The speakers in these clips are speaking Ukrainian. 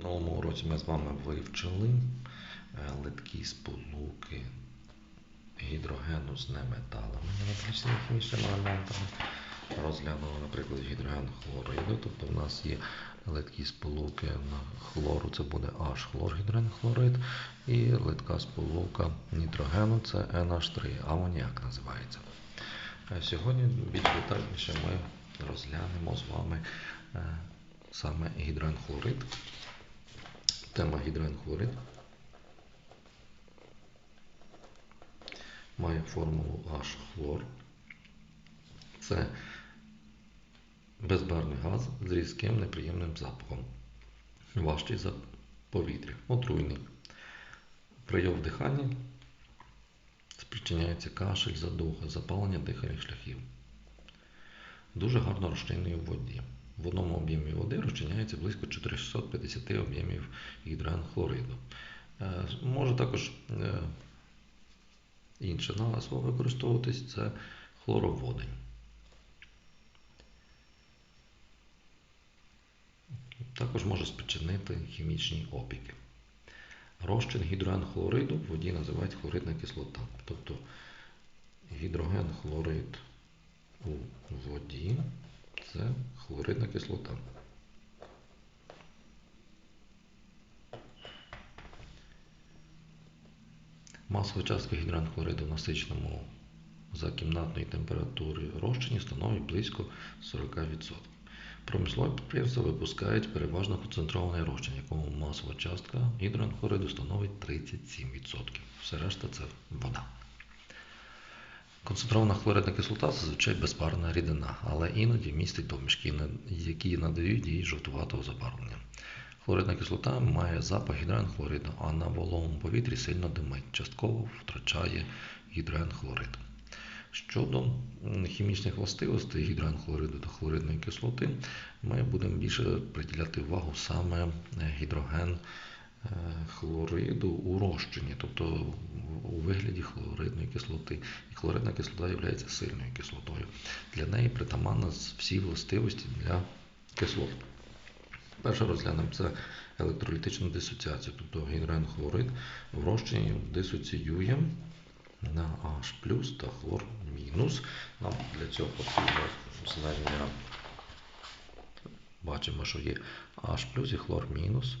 В новому уроці ми з вами вивчили е, литкі сполуки гідрогену з неметалами неметалічними хімічними елементами. Розглянули, наприклад, гідроген хлориду. Тобто в нас є литкі сполуки на хлору, це буде H хлоргідрен хлорид, і литка сполука нітрогену це NH3, амоніак називається. Е, Сьогодні більш детальніше ми розглянемо з вами е, саме гідрогенхлорид. Тема гідрогенхлорид має формулу H-хлор. Це безбарний газ з різким неприємним запахом. Важчий за повітря, отруйний. При його вдиханні спричиняється кашель, задуха, запалення дихальних шляхів. Дуже гарно розчинений у воді. В одному об'ємі води розчиняється близько 450 об'ємів гідрогенхлориду. Е, Може також е, інша назва використовуватись це хлороводень. Також може спричинити хімічні опіки. Розчин гідрогенхлориду в воді називають хлоридна кислота. Тобто гідрогенхлорид у воді це хлоридна кислота. Масова частка гідрогенхлориду в насиченому за кімнатної температури розчині становить близько 40%. Промислові підприємства випускають переважно концентрований розчин, якому масова частка гідрогенхлориду становить 37%. Все решта це вода. Концентрована хлоридна кислота зазвичай безпарна рідина, але іноді містить домішки, які надають їй жовтуватого забарвлення. Хлоридна кислота має запах гідрогенхлориду, а на вологому повітрі сильно димить, частково втрачає гідрогенхлорид. Щодо хімічних властивостей гідрогенхлориду та хлоридної кислоти, ми будемо більше приділяти увагу саме гідроген хлориду у розчині, тобто у вигляді хлоридної кислоти. І хлоридна кислота є сильною кислотою. Для неї притаманна всі властивості для кислот. Перше розглянемо це електролітичну дисоціацію, тобто гідрогенхлорид в розчині дисоціює на H та хлор мінус. Нам для цього потрібно знання. Бачимо, що є H і хлор мінус,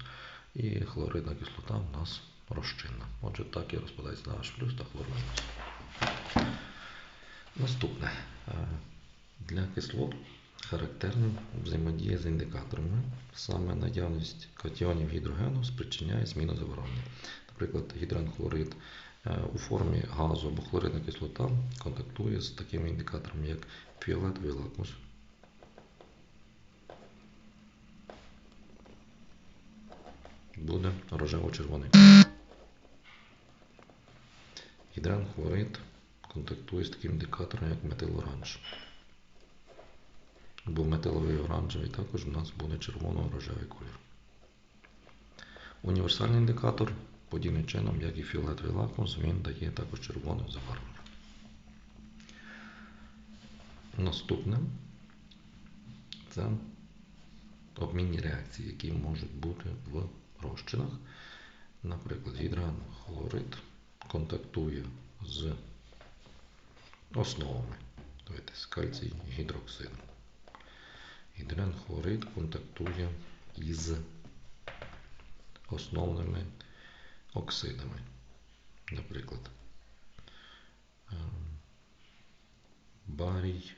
і хлоридна кислота у нас розчинна. Отже, так і розпадається на H та хлор мінус. Наступне. Для кислот характерним взаємодія з індикаторами. Саме наявність катіонів гідрогену спричиняє зміну забарвлення. Наприклад, гідрогенхлорид у формі газу або хлоридна кислота контактує з такими індикаторами, як фіолетовий лакмус. Буде рожево-червоний. Гідрогенхлорид контактує з таким індикатором, як метилоранж. Бо метиловий оранжевий також у нас буде червоно-рожевий колір. Універсальний індикатор, подібним чином, як і фіолетовий лакмус, він дає також червоне забарвлення. Наступне це обмінні реакції, які можуть бути в розчинах. Наприклад, гідрогенхлорид контактує з основами, Давайте, з кальцій гідроксидом. Гідрогенхлорид контактує із основними оксидами. Наприклад, барій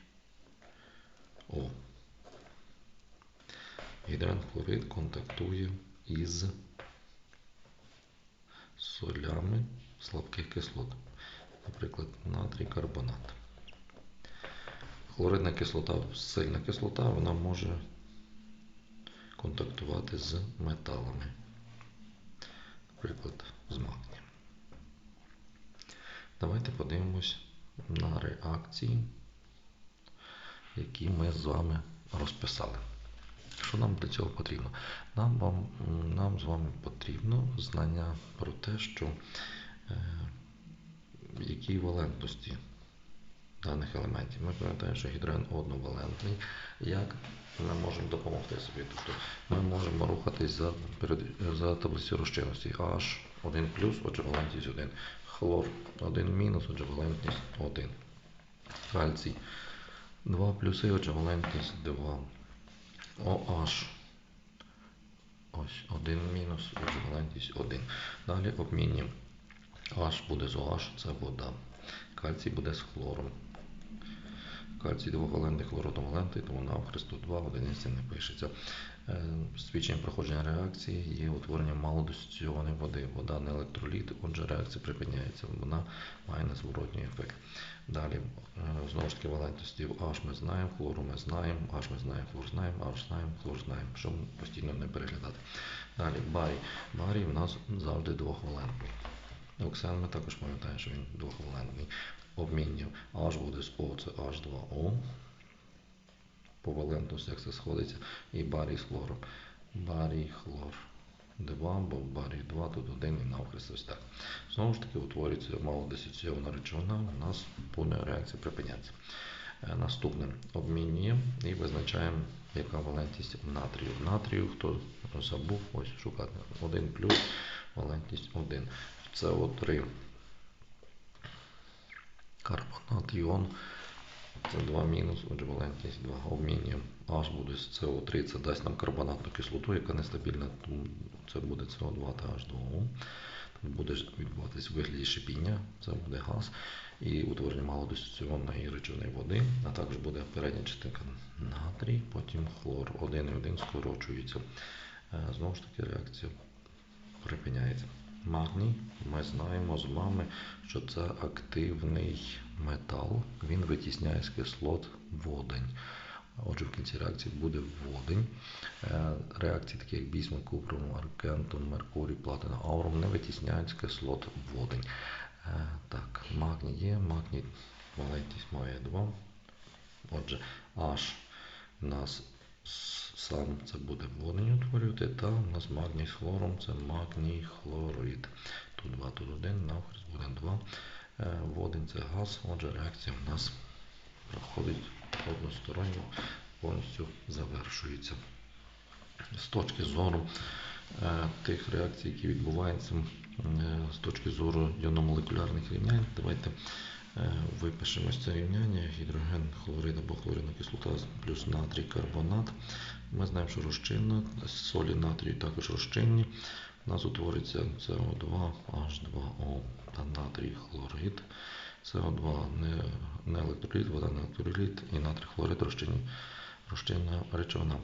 О. Гідрогенхлорид контактує із солями слабких кислот, наприклад, натрій карбонат. Хлоридна кислота, сильна кислота, вона може контактувати з металами, наприклад, з магнієм. Давайте подивимось на реакції, які ми з вами розписали. Що нам для цього потрібно? Нам вам, нам з вами потрібно знання про те, що е, які валентності даних елементів. Ми пам'ятаємо, що гідроген одновалентний. Як ми можемо допомогти собі? Тобто ми можемо рухатись за, за таблицю розчинності. H1 плюс, отже, валентність 1. Хлор 1 мінус, отже, валентність 1. Кальцій 2 плюси, отже, валентність 2. OH Ось 1 мінус, еквівалентність 1. Далі обмінюємо. H буде з OH, це вода. Кальцій буде з хлором. Кальцій двовалентний, хлор тому тому охресту 2 одиниці не пишеться. Е, Свідченням проходження реакції є утворення малодисоційованої води. Вода не електроліт, отже реакція припиняється. Вона має незворотній ефект. Далі, е, знову ж таки, валентності H ми знаємо, хлору ми знаємо, H ми знаємо, хлор знаємо, H знаємо, хлор знаємо, щоб постійно не переглядати. Далі барій. Барій в нас завжди двохвалентний. Оксан ми також пам'ятаємо, що він двохвалентний. Обмінюємо H буде з O, це H2O. По як це сходиться, і барій з хлором. Барій, хлор 2, бо барій 2, тут 1 і навхрест ось так. Знову ж таки, утворюється малодисоційована речовина, у нас буде реакція припинятися. Е, Наступне обмінюємо і визначаємо, яка валентність натрію. Натрію, хто забув, ось шукати 1 плюс, валентність 1. СО3 карбонат, іон, це 2 мінус, отже, валентність 2. Обмінюємо. H буде з СО3, це дасть нам карбонатну кислоту, яка нестабільна, тому це буде СО2 та H2O. Тут буде відбуватись вигляді шипіння, це буде газ і утворення малодисоційованої речовини води, а також буде передня частинка натрій, потім хлор 1 і 1 скорочується. Е, Знову ж таки, реакція припиняється. Магній, ми знаємо з вами, що це активний метал, він витісняє з кислот водень. Отже, в кінці реакції буде водень. Е, Реакції, такі як бісмут, купрум, аргентум, меркурій, платина, аурум, не витісняють з кислот водень. Е, Так, магній є, магній валентність має 2. Отже, H у нас сам це буде водень утворювати, та у нас магній з хлором це магній хлорид. Тут 2, тут 1, навхрест буде 2. Е, це газ, отже реакція у нас проходить односторонньо, повністю завершується. З точки зору е, тих реакцій, які відбуваються е, з точки зору йономолекулярних рівнянь, давайте випишемо це рівняння гідроген, хлорид або хлоридна кислота плюс натрій карбонат. Ми знаємо, що розчинна, солі натрію також розчинні. У нас утвориться СО2, H2O та натрій хлорид. СО2 не, не електроліт, вода не електроліт і натрій хлорид розчинна речовина.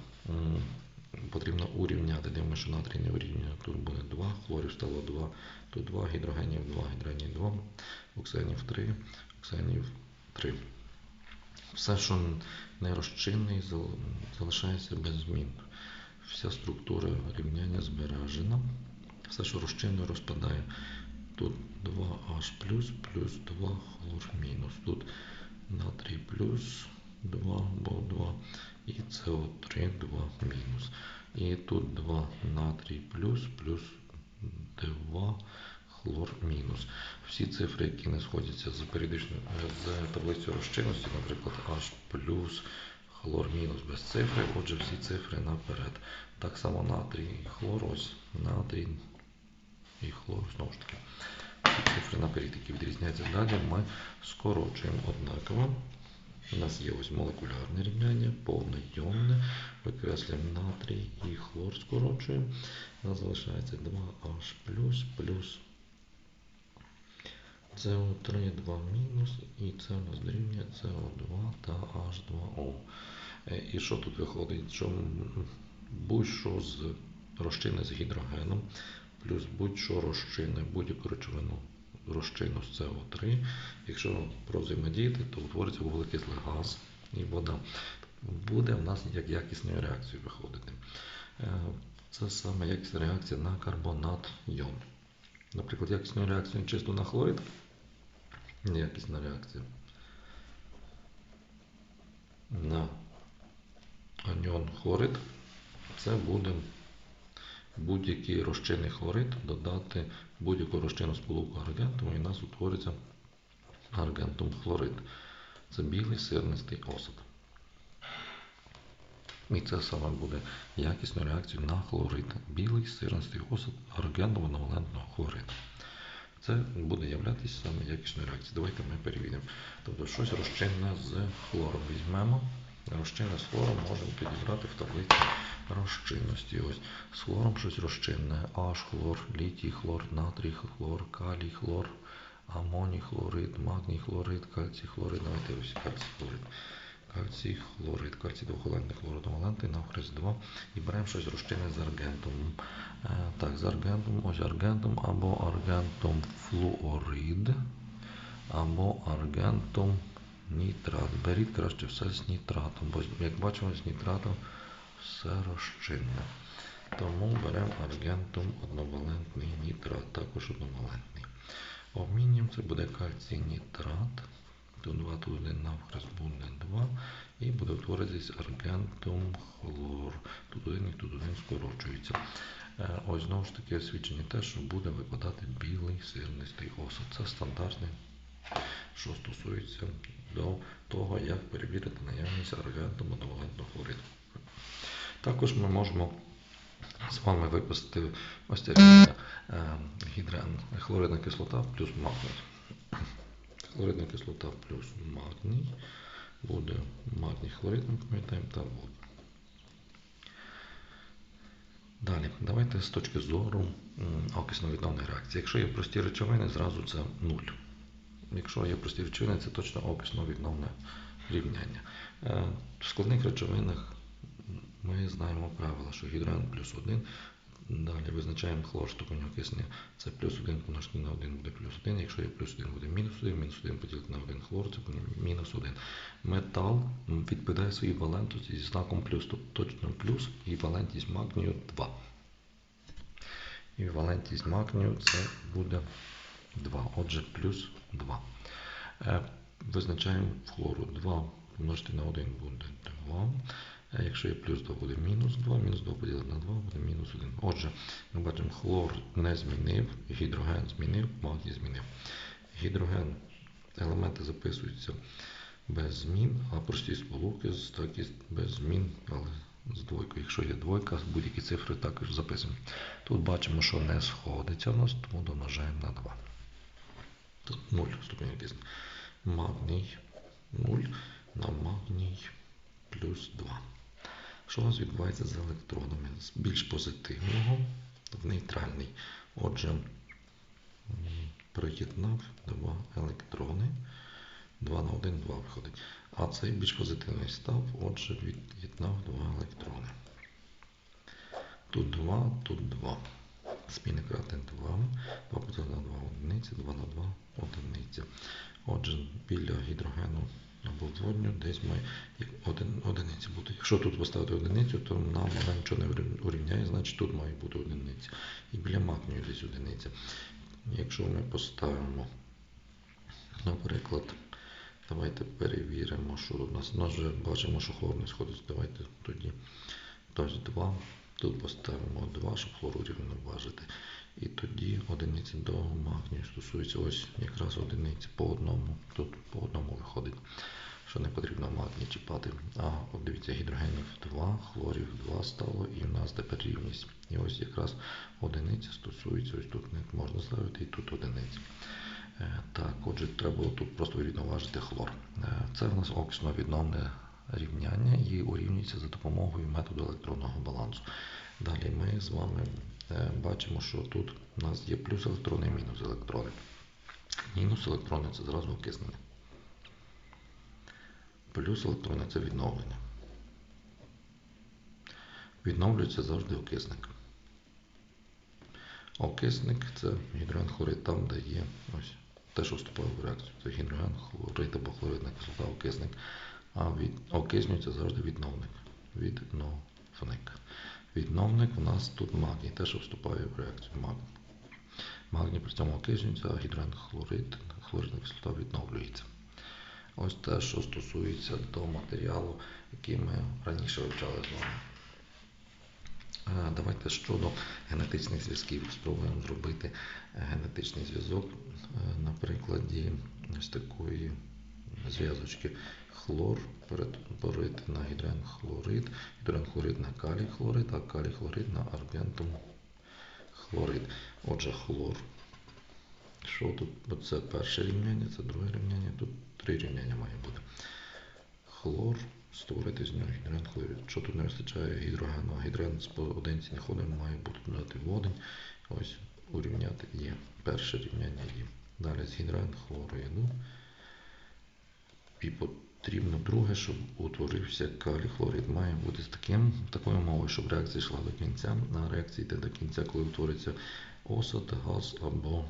Потрібно урівняти. Дивимося, що натрій не урівнює. Тут буде 2, хлорів стало 2, тут 2, гідрогенів 2, гідрогенів 2, оксенів 3, оксенів 3. Все, що не розчинний, залишається без змін. Вся структура рівняння збережена. Все, що розчинно, розпадає. Тут 2H плюс, плюс 2 хлор мінус. Тут натрій плюс 2, бо 2 і СО3 2 мінус. І тут 2 натрій плюс, плюс 2 хлор мінус. Всі цифри, які не сходяться з періодичною з таблицею розчинності, наприклад, H плюс, хлор мінус без цифри, отже, всі цифри наперед. Так само натрій хлор, ось натрій і хлор, знову ж таки. Цифри наперед, які відрізняються далі, ми скорочуємо однаково. У нас є ось молекулярне рівняння, повне йонне, викреслюємо натрій і хлор скорочуємо. У нас залишається 2H плюс плюс СО3 2 мінус, і це у нас дорівнює СО2 та H2O. Е, І що тут виходить? Що будь-що з розчини з гідрогеном, плюс будь-що розчини, будь-яку речовину розчину з СО3. Якщо провзаємодіяти, то утвориться вуглекислий газ і вода. Буде в нас як якісною реакцією виходити. Е, Це саме якісна реакція на карбонат йон. Наприклад, якісною реакцією чисто на хлорид. Якісна реакція. На аніон хлорид. Це буде будь-який розчинний хлорид додати будь-яку розчинну сполуку аргентум і у нас утвориться аргентум хлорид. Це білий сирнистий осад. І це саме буде якісною реакцією на хлорид. Білий сирнистий осад аргеновано-валентного хлориду. Це буде являтися саме якісною реакцією. Давайте ми перевіримо. Тобто щось розчинне з хлором візьмемо. Розчинне з хлором можемо підібрати в таблиці розчинності. Ось з хлором щось розчинне. H хлор, літій хлор, натрій хлор, калій хлор, амоній хлорид, магній хлорид, кальцій хлорид. Давайте ось кальцій хлорид. Кальцій хлорид, кальцій двохвалентний хлородовалентний, навхрест 2. І беремо щось розчинне з аргентом. Е, Так, з аргентом, ось аргентом або аргентом флуорид, або аргентом нітрат. Беріть краще все з нітратом, бо як бачимо, з нітратом все розчинне. Тому беремо аргентум одновалентний нітрат, також одновалентний. Обмінюємо, це буде кальцій нітрат. Тут 2, тут 1 навхрест буде 2. І буде утворитись аргентум хлор. Тут один і тут один скорочується. Е, Ось знову ж таки свідчення те, що буде випадати білий сирнистий осад. Це стандартне, що стосується до того, як перевірити наявність аргенту моновалентного хлориду. Також ми можемо з вами виписати ось це е, гідрен, хлоридна кислота плюс магній. Хлоридна кислота плюс магній буде магній хлорид, ми пам'ятаємо, та вода. Далі, давайте з точки зору м, окисно-відновної реакції. Якщо є прості речовини, зразу це 0. Якщо є прості речовини, це точно окисно-відновне рівняння. Е, В складних речовинах ми знаємо правила, що гідрен плюс 1. Далі визначаємо хлор ступень окиснення. Це плюс 1 помножити на 1 буде плюс 1. Якщо є плюс 1 буде мінус 1, мінус 1 поділити на 1 хлор, це буде мінус 1. Метал відповідає своїй валентності зі знаком плюс, тобто точно плюс і валентність магнію 2. І валентність магнію це буде 2. Отже, плюс 2. Е, Визначаємо хлору 2 помножити на 1 буде 2. Е, Якщо є плюс 2 буде мінус 2, мінус 2 поділити на 2 буде мінус 1. Отже, ми бачимо, хлор не змінив, гідроген змінив, магній змінив. Гідроген, елементи записуються без змін, а прості сполуки з- так і без змін, але з двойкою. Якщо є двойка, будь-які цифри також записуємо. Тут бачимо, що не сходиться в нас, тому домножаємо на 2. Тут 0 ступень окиснення. Магній 0 на магній плюс 2. Що у нас відбувається з електронами? З більш позитивного в нейтральний. Отже, приєднав два електрони. 2 на 1, 2 виходить. А цей більш позитивний став, отже, від'єднав два електрони. Тут 2, тут 2. Зміни кратне 2. 2 поділити на 2 одиниці, 2 на 2 одиниця. Отже, біля гідрогену або водню десь має один, одиниці бути. Якщо тут поставити одиницю, то нам вона нічого не урівняє, значить тут має бути одиниця. І біля магнію десь одиниця. Якщо ми поставимо, наприклад, давайте перевіримо, що у нас. У нас вже бачимо, що хлор не сходить. Давайте тоді тобто 2. Тут поставимо 2, щоб хлору рівноважити. І тоді одиниці до магнію стосується ось якраз одиниці по одному. Тут по одному виходить, що не потрібно магній чіпати. А от дивіться, гідрогенів 2, хлорів 2 стало, і в нас тепер рівність. І ось якраз одиниця стосується, ось тут можна ставити, і тут одиниці. Е, Так, отже, треба тут просто врівноважити хлор. Е, Це в нас окисно-відновне рівняння і урівнюється за допомогою методу електронного балансу. Далі ми з вами е, бачимо, що тут у нас є плюс електрони і мінус електрони. Мінус електрони це зразу окиснення. Плюс електрони це відновлення. Відновлюється завжди окисник. Окисник це гідроген хлорид, там, де є ось те, що вступає в реакцію. Це гідроген хлорид або хлоридна кислота, окисник. А від окиснюється завжди відновник. Відновник. Відновник у нас тут магній, те, що вступає в реакцію магній. Магній при цьому окиснюється, а гідроген хлорид, хлоридна кислота відновлюється. Ось те, що стосується до матеріалу, який ми раніше вивчали з вами. Е, Давайте щодо генетичних зв'язків спробуємо зробити генетичний зв'язок е, на прикладі ось такої зв'язочки хлор перетворити на гідренхлорид, гідренхлорид на калій хлорид, а калій хлорид на аргентум хлорид. Отже, хлор. Що тут? Оце перше рівняння, це друге рівняння, тут три рівняння має бути. Хлор, створити з нього хлорид. Що тут не вистачає гідрогену, гідрен з одинці не ходить, має бути додати водень. Ось урівняти є. Перше рівняння є. Далі з гідрен хлориду. І потрібно друге, щоб утворився калій хлорид. Має бути з таким, такою мовою, щоб реакція йшла до кінця. На реакції йде до кінця, коли утвориться осад, газ або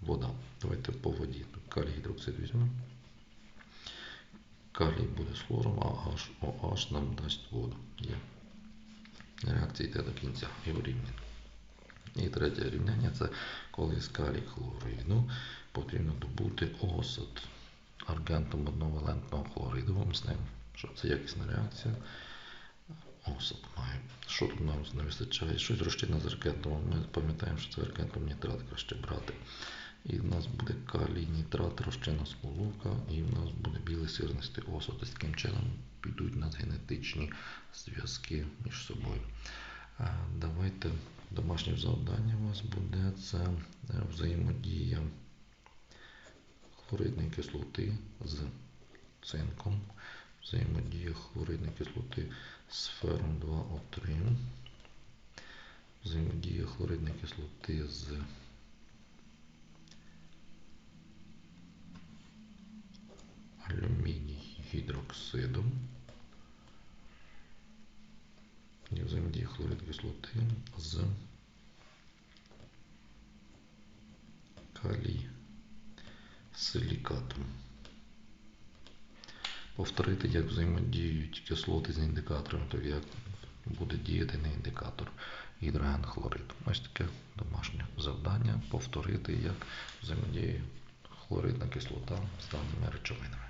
вода. Давайте по воді. Калій гідроксид візьмемо. Калій буде з хлором, а HOH нам дасть воду. Є. Реакція йде до кінця і вирівняно. І третє рівняння це коли з калій хлориду потрібно добути осад аргентом одновалентного хлориду. Ним, що це якісна реакція. Осад має. Що тут нам не вистачає? Щось розчинне з аргентом. Ми пам'ятаємо, що це аргентом нітрат краще брати. І в нас буде калій, нітрат, розчинна сполука, і в нас буде білий сирнистий осад. І таким чином підуть нас генетичні зв'язки між собою. Давайте домашнє завдання у вас буде це взаємодія хлоридної кислоти з цинком, взаємодія хлоридної кислоти з фером 2О3, взаємодія хлоридної кислоти з алюміній гідроксидом. І взаємодія хлорид кислоти з калій силікатом. Повторити, як взаємодіють кислоти з індикатором, то як буде діяти на індикатор гідроген хлорид. Ось таке домашнє завдання повторити, як взаємодіє хлоридна кислота з даними речовинами.